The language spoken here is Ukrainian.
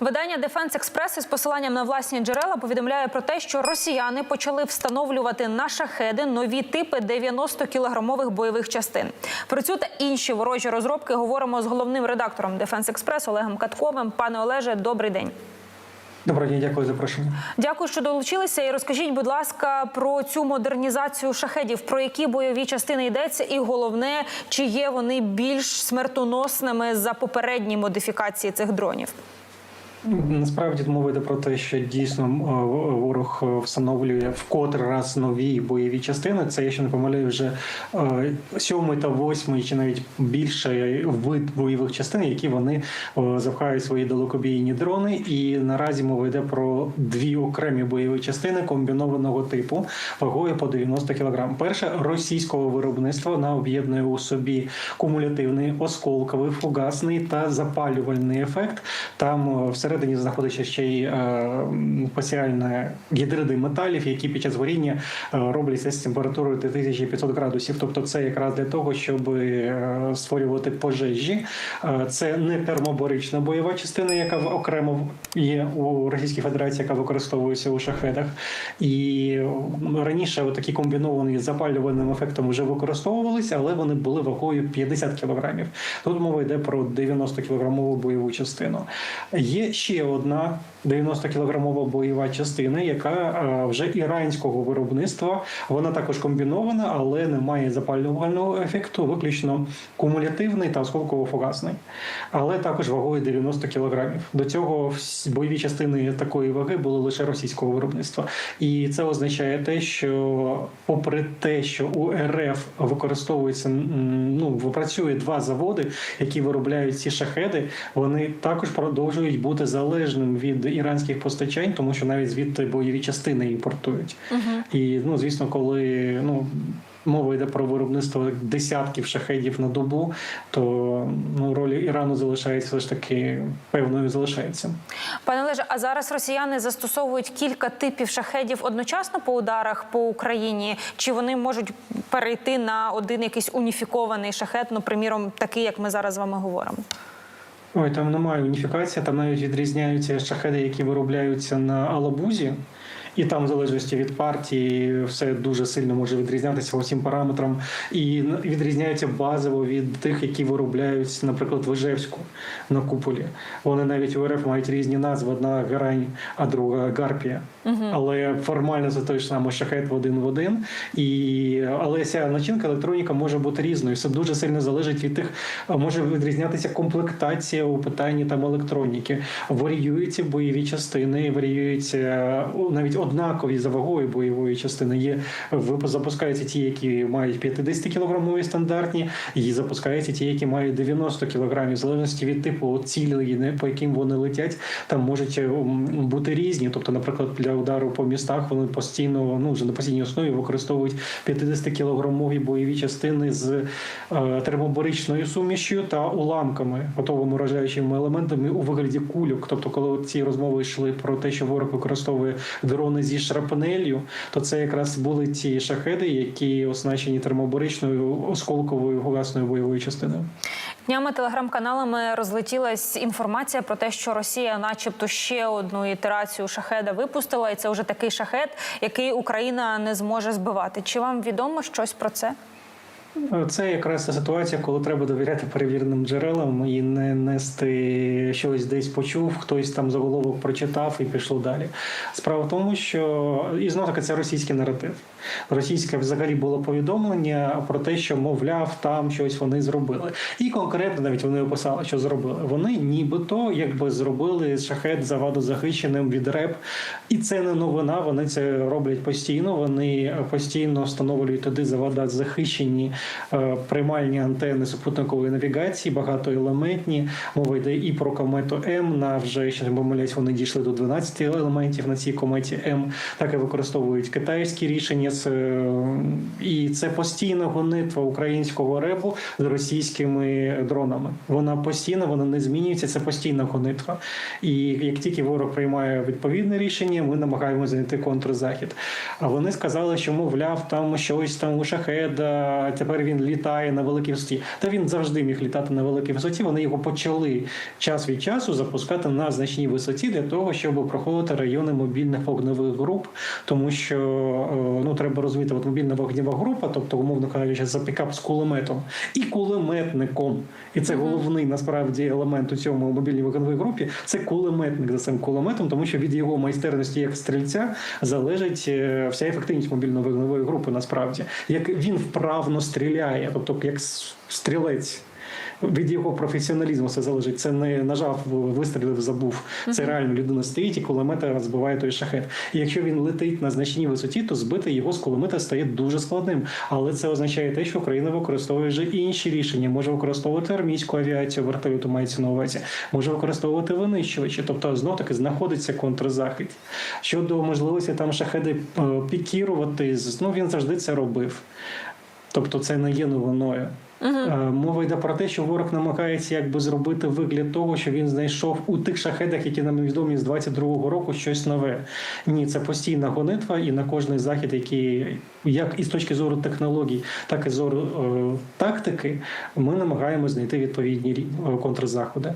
Видання Дефенс Експрес із посиланням на власні джерела повідомляє про те, що росіяни почали встановлювати на шахеди нові типи 90-кілограмових бойових частин. Про цю та інші ворожі розробки говоримо з головним редактором Дефенс Експрес Олегом Катковим. Пане Олеже, добрий день. Доброго дня, дякую за запрошення. Дякую, що долучилися. І розкажіть, будь ласка, про цю модернізацію шахедів, про які бойові частини йдеться, і головне, чи є вони більш смертоносними за попередні модифікації цих дронів. Насправді мова йде про те, що дійсно е, ворог е, встановлює вкотре раз нові бойові частини. Це я ще не помиляю, вже е, сьомий та восьмий, чи навіть більше вид бойових частин, які вони запхають свої далекобійні дрони. І наразі мова йде про дві окремі бойові частини комбінованого типу вагою по 90 кг. Перша російського виробництва вона об'єднує у собі кумулятивний, осколковий, фугасний та запалювальний ефект. Там е, всередині знаходиться ще й е, спеціальні гідриди металів, які під час горіння е, робляться з температурою 3500 градусів. Тобто, це якраз для того, щоб е, створювати пожежі. Це не термобарична бойова частина, яка окремо є у Російській Федерації, яка використовується у шахедах. І раніше такі комбіновані з запалювальним ефектом вже використовувалися, але вони були вагою 50 кілограмів. Тут мова йде про 90 кілограмову бойову частину. Є ще одна 90 кілограмова бойова частина, яка е, вже іранського виробництва. Вона також комбінована, але не має запалювального ефекту, виключно кумулятивний та осколково-фугасний. Але також вагою 90 кілограмів. До цього бойові частини такої ваги були лише російського виробництва. І це означає те, що попри те, що у РФ використовується ну працює два заводи, які виробляють ці шахеди, вони також продовжують бути залежним від іранських постачань, тому що навіть звідти бойові частини імпортують. І ну звісно, коли ну. Мова йде про виробництво десятків шахедів на добу, то ну роль Ірану залишається все ж таки певною залишається. Пане Олеже, а зараз росіяни застосовують кілька типів шахедів одночасно по ударах по Україні? Чи вони можуть перейти на один якийсь уніфікований шахет, ну приміром, такий, як ми зараз з вами говоримо? Ой, там немає уніфікації, там навіть відрізняються шахеди, які виробляються на Алабузі. І там, в залежності від партії, все дуже сильно може відрізнятися по всім параметрам. І відрізняються базово від тих, які виробляють, наприклад, в Ижевську на куполі. Вони навіть у РФ мають різні назви: одна грань, а друга гарпія. Але формально це той ж самий шахет в один в один. І але ця начинка електроніка може бути різною. Все дуже сильно залежить від тих, може відрізнятися комплектація у питанні там електроніки. Варіюються бойові частини, варіюються навіть однакові за вагою бойової частини. Є запускаються ті, які мають 50 кілограмові стандартні, і запускаються ті, які мають 90 кілограмів. В залежності від типу не- по яким вони летять, там можуть бути різні. Тобто, наприклад, для удару по містах вони постійно, ну на постійній основі використовують 50 кілограмові бойові частини з е, термобаричною сумішю та уламками, готовими вражаючими елементами у вигляді кульок. Тобто, коли ці розмови йшли про те, що ворог використовує дрони зі шрапнелью, то це якраз були ті шахеди, які оснащені термобаричною осколковою власною бойовою частиною. Днями телеграм-каналами розлетілась інформація про те, що Росія, начебто, ще одну ітерацію шахеда випустила, і це вже такий шахет, який Україна не зможе збивати. Чи вам відомо щось про це? Це якраз та ситуація, коли треба довіряти перевіреним джерелам і не нести щось десь почув, хтось там заголовок прочитав і пішло далі. Справа в тому, що і знов таки це російський наратив. Російське взагалі було повідомлення про те, що мовляв, там щось вони зробили. І конкретно навіть вони описали, що зробили. Вони нібито якби зробили шахет завадозахищеним від РЕП. І це не новина. Вони це роблять постійно. Вони постійно встановлюють туди завадозахищені е, приймальні антени супутникової навігації, багатоелементні. Мова йде і про комету М. На вже якщо не помиляюсь, вони дійшли до 12 елементів на цій кометі М. Так і використовують китайські рішення. е, І це постійна гонитва українського ребу з російськими дронами. Вона постійна, вона не змінюється. Це постійна гонитва. І як тільки ворог приймає відповідне рішення, ми намагаємося знайти контрзахід. А вони сказали, що мовляв, там щось там у шахеда, тепер він літає на великій висоті. Та він завжди міг літати на великій висоті. Вони його почали час від часу запускати на значній висоті для того, щоб проходити райони мобільних вогневих груп, тому що е, ну треба розуміти, от мобільна вогнева група, тобто умовно кажучи, за пікап з кулеметом і кулеметником. І це головний насправді елемент у цьому мобільній вогневій групі. Це кулеметник за цим кулеметом, тому що від його майстерності як стрільця залежить е, вся ефективність мобільної вогневої групи. Насправді, як він вправно стріляє, тобто як стрілець. Від його професіоналізму все залежить. Це не нажав, вистрілив, забув. Це реально людина стоїть і кулемета збиває той шахет. І якщо він летить на значній висоті, то збити його з кулемета стає дуже складним. Але це означає те, що Україна використовує вже інші рішення. Може використовувати армійську авіацію, вертольоту мається на увазі, може використовувати винищувачі. Тобто знов таки знаходиться контрзахист. Щодо можливості там шахеди е, пікірувати, ну він завжди це робив. Тобто це не є новиною. Е, Мова йде про те, що ворог намагається якби зробити вигляд того, що він знайшов у тих шахедах, які нам відомі з 22-го року, щось нове. Ні, це постійна гонитва, і на кожний захід, який як і з точки зору технологій, так і з зору е, тактики, ми намагаємося знайти відповідні е, контрзаходи.